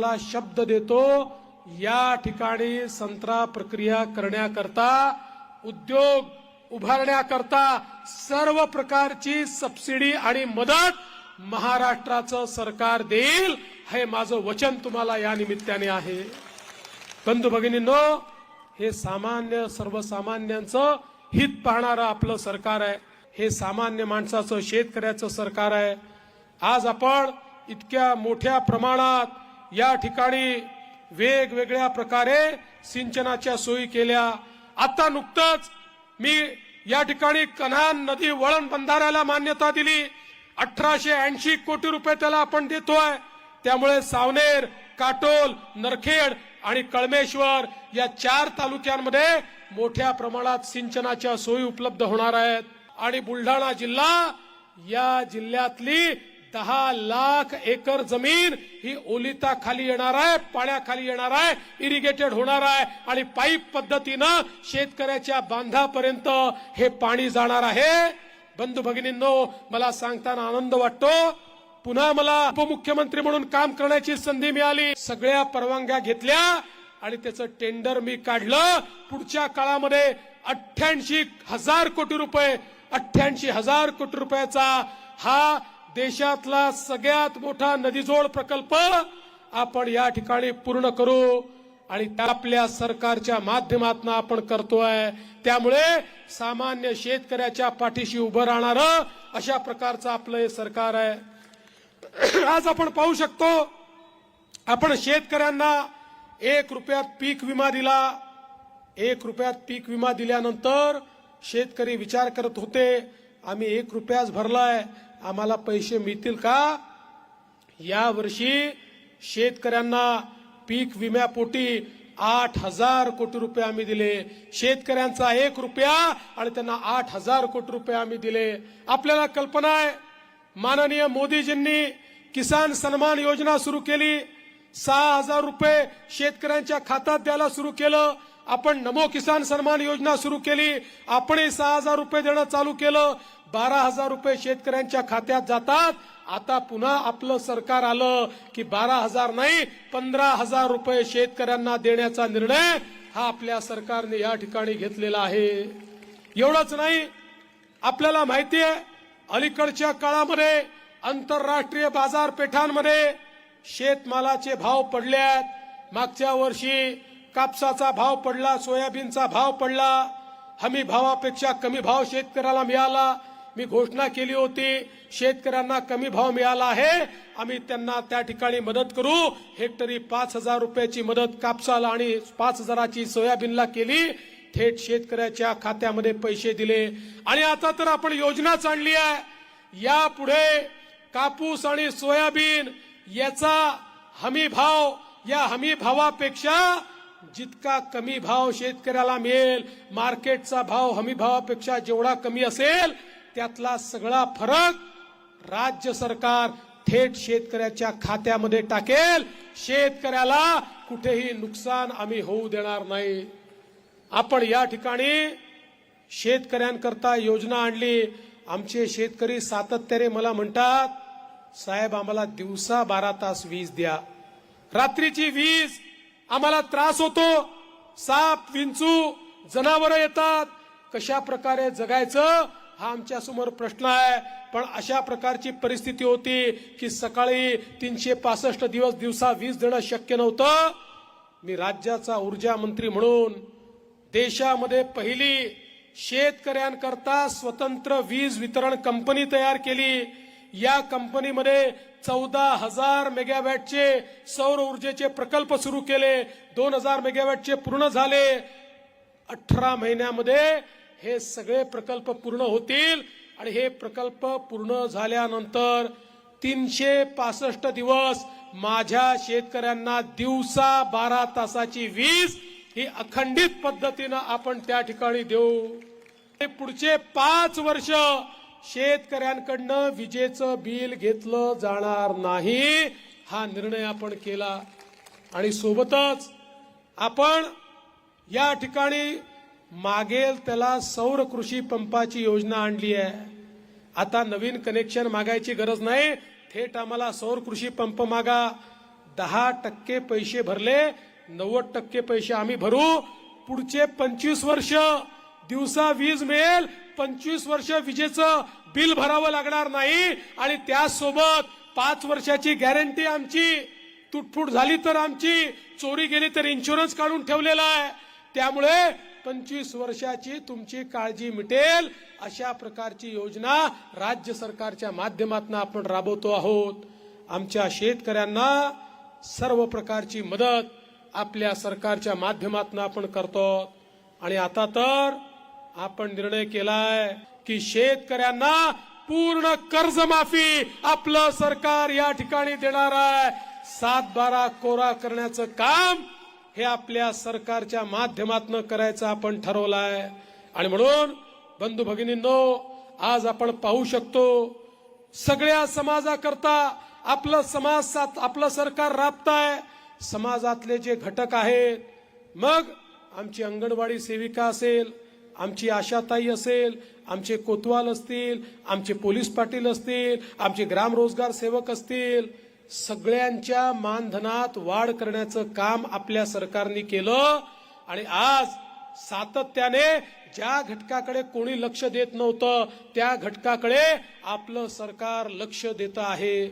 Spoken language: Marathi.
ला शब्द देतो या ठिकाणी संत्रा प्रक्रिया करण्याकरता उद्योग उभारण्याकरता सर्व प्रकारची सबसिडी आणि मदत महाराष्ट्राचं सरकार देईल हे माझं वचन तुम्हाला या निमित्ताने आहे. बंधू भगिनींनो हे सामान्य सर्वसामान्यांचं हित पाहणारं आपलं सरकार आहे. हे सामान्य माणसाचं शेतकऱ्याचं सरकार आहे. आज आपण इतक्या मोठ्या प्रमाणात या ठिकाणी वेगवेगळ्या प्रकारे सिंचनाच्या सोयी केल्या. आता नुकतंच मी या ठिकाणी कन्हान नदी वळण बंधाऱ्याला मान्यता दिली. अठराशे ऐंशी कोटी रुपये त्याला आपण देतोय. त्यामुळे सावनेर काटोल नरखेड आणि कळमेश्वर या चार तालुक्यांमध्ये मोठ्या प्रमाणात सिंचनाच्या सोयी उपलब्ध होणार आहेत. आणि बुलढाणा जिल्हा या जिल्ह्यातली दहा लाख एकर जमीन ही ओलिता खाली येणार आहे पाण्याखाली येणार आहे इरिगेटेड होणार आहे आणि पाईप पद्धतीनं शेतकऱ्याच्या बांधापर्यंत हे पाणी जाणार आहे. बंधू भगिनींनो मला सांगताना आनंद वाटतो. पुन्हा मला उपमुख्यमंत्री म्हणून काम करण्याची संधी मिळाली. सगळ्या परवानग्या घेतल्या आणि त्याचं टेंडर मी काढलं. पुढच्या काळामध्ये अठ्ठ्याऐंशी हजार कोटी रुपये अठ्ठ्याऐंशी हजार कोटी रुपयाचा हा देशातला सगळ्यात मोठा नदीजोड प्रकल्प आपण या ठिकाणी पूर्ण करू आणि आपल्या सरकारच्या माध्यमातून आपण करतोय. त्यामुळे सामान्य शेतकऱ्याच्या पाठीशी उभं राहणार अशा प्रकारचं आपलं हे सरकार आहे. आज आपण पाहू शकतो आपण शेतकऱ्यांना एक रुपयात पीक विमा दिला. एक रुपयात पीक विमा दिल्यानंतर शेतकरी विचार करत होते आम्ही एक रुपयाच भरलाय. आम्हाला पैसे मिळतील का? या वर्षी शेतकऱ्यांना पीक विम्यापोटी आठ हजार कोटी रुपये आम्ही दिले. शेतकऱ्यांचा एक रुपया आणि त्यांना आठ हजार कोटी रुपये आम्ही दिले. आपल्याला कल्पना आहे माननीय मोदीजींनी किसान सन्मान योजना सुरू केली. सहा हजार रुपये शेतकऱ्यांच्या खात्यात द्यायला सुरू केलं. आपण नमो किसान सन्मान योजना सुरू केली. आपणही सहा हजार रुपये देणं चालू केलं. बारा हजार रुपये शेतकऱ्यांच्या खात्यात जातात. आता पुन्हा आपलं सरकार आलं की बारा हजार नाही पंधरा हजार रुपये शेतकऱ्यांना देण्याचा निर्णय हा आपल्या सरकारने या ठिकाणी घेतलेला आहे. एवढंच नाही आपल्याला माहिती आहे अलीकडच्या काळामध्ये आंतरराष्ट्रीय बाजारपेठांमध्ये शेतमालाचे भाव पडले आहेत. मागच्या वर्षी कापसाचा भाव पडला सोयाबीनचा भाव पडला हमी भावापेक्षा कमी भाव शेतकऱ्याला मिळाला. मी घोषणा केली होती शेतकऱ्यांना कमी भाव मिळाला आहे आम्ही त्यांना त्या ठिकाणी मदत करू. हेक्टरी पाच हजार रुपयाची मदत कापसाला आणि पाच हजाराची सोयाबीनला केली. थेट शेतकऱ्याच्या खात्यामध्ये पैसे दिले. आणि आता तर आपण योजनाच आणली आहे. यापुढे कापूस आणि सोयाबीन याचा हमी भाव या हमी भावापेक्षा जितका कमी भाव शेतकऱ्याला मिळेल मार्केटचा भाव हमी भावापेक्षा जेवढा कमी असेल त्यातला सगळा फरक राज्य सरकार थेट शेतकऱ्याच्या खात्यामध्ये टाकेल. शेतकऱ्याला कुठेही नुकसान आम्ही होऊ देणार नाही. आपण या ठिकाणी शेतकऱ्यांकरता योजना आणली. आमचे शेतकरी सातत्याने मला म्हणतात साहेब आम्हाला दिवसा बारा तास वीज द्या. रात्रीची वीज आम्हाला त्रास होतो. साप विंचू जनावरं येतात. कशा प्रकारे जगायचं हा आमच्यासमोर प्रश्न आहे. पण अशा प्रकारची परिस्थिती होती की सकाळी तीनशे पासष्ट दिवस दिवसा वीज देणं शक्य नव्हतं. मी राज्याचा ऊर्जा मंत्री म्हणून देशामध्ये पहिली शेतकऱ्यांकरता स्वतंत्र वीज वितरण कंपनी तयार केली. या कंपनीमध्ये चौदा हजार मेगावॅटचे सौर ऊर्जेचे प्रकल्प सुरू केले. दोन हजार मेगावॅटचे पूर्ण झाले. अठरा महिन्यामध्ये हे सगळे प्रकल्प पूर्ण होतील. आणि हे प्रकल्प पूर्ण झाल्यानंतर तीनशे पासष्ट दिवस माझ्या शेतकऱ्यांना दिवसा बारा तासाची वीज ही अखंडित पद्धतीनं आपण त्या ठिकाणी देऊ. पुढचे पाच वर्ष शेतकऱ्यांकडनं विजेचं बिल घेतलं जाणार नाही हा निर्णय आपण केला. आणि सोबतच आपण या ठिकाणी मागेल त्याला सौर कृषी पंपाची योजना आणली आहे. आता नवीन कनेक्शन मागायची गरज नाही. थेट आम्हाला सौर कृषी पंप मागा. दहा टक्के पैसे भरले नव्वद टक्के पैसे आम्ही भरू. पुढचे पंचवीस वर्ष दिवसा वीज मिळेल पंचवीस वर्ष विजेचं बिल भरावं लागणार नाही आणि त्यासोबत पाच वर्षाची गॅरंटी आमची. तुटफूट झाली तर आमची चोरी गेली तर इन्शुरन्स काढून ठेवलेला आहे. त्यामुळे पंचवीस वर्षाची तुमची काळजी मिटेल. अशा प्रकारची योजना राज्य सरकारच्या माध्यमातून आपण राबवतो आहोत. आमच्या शेतकऱ्यांना सर्व प्रकारची मदत आपल्या सरकारच्या माध्यमातून आपण करतो. आणि आता तर आपण निर्णय केलाय की शेतकऱ्यांना पूर्ण कर्जमाफी आपलं सरकार या ठिकाणी देणार आहे. सात बारा कोरा करण्याचं काम हे आपल्या सरकारच्या माध्यमातून करायचं आपण ठरवलंय. आणि म्हणून बंधू भगिनींनो आज आपण पाहू शकतो सगळ्या समाजाकरता आपलं समाज साथ- आपलं सरकार राबताय. समाजातले जे घटक आहेत मग आमची अंगणवाडी सेविका असेल आमची आशाताई असेल आमचे कोतवाल असतील आमचे पोलीस पाटील असतील आमचे ग्राम रोजगार सेवक असतील सगळ्यांच्या मानधनात वाढ करण्याचं काम आपल्या सरकारने केलं आणि आज सातत्याने ज्या घटकाकडे कोणी लक्ष देत नव्हतं त्या घटकाकडे आपलं सरकार लक्ष देत आहे.